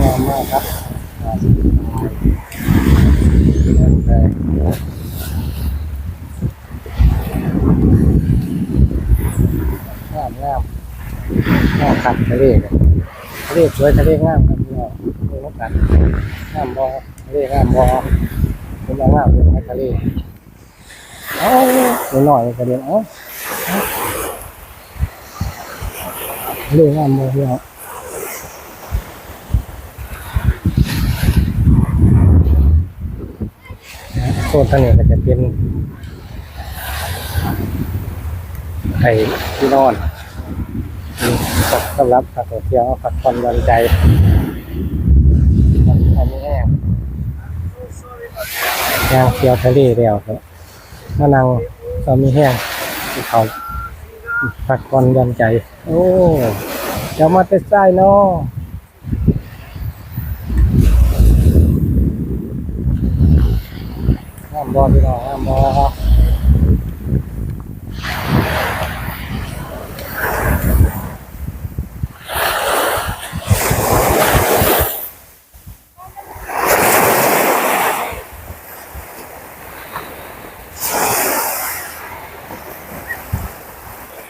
งามมากครับแรงงามงามงามขัดทะเลกันทะเลสวยทะเลงามครับพี่น้องดูนกกันงามบอทะเลงามบอเป็นยังงามอยู่ในทะเลเอ้าหน่อยกระเด็นเอาเอ้าทะเลงามบอพี่น้อง โซนทางนี้ก็จะเป็นไข่ที่นอนสำหรับผักเที่ยวผักผ่อนย่อนใจอันนี้แห้งยางเที่ยวทะเลเดียวครับมานั่งก็มีแห้งเขาผักผ่อนย่อนใจ โอ้เดี๋ยวมาเตะไส้เนาะ 我知道，我 kita.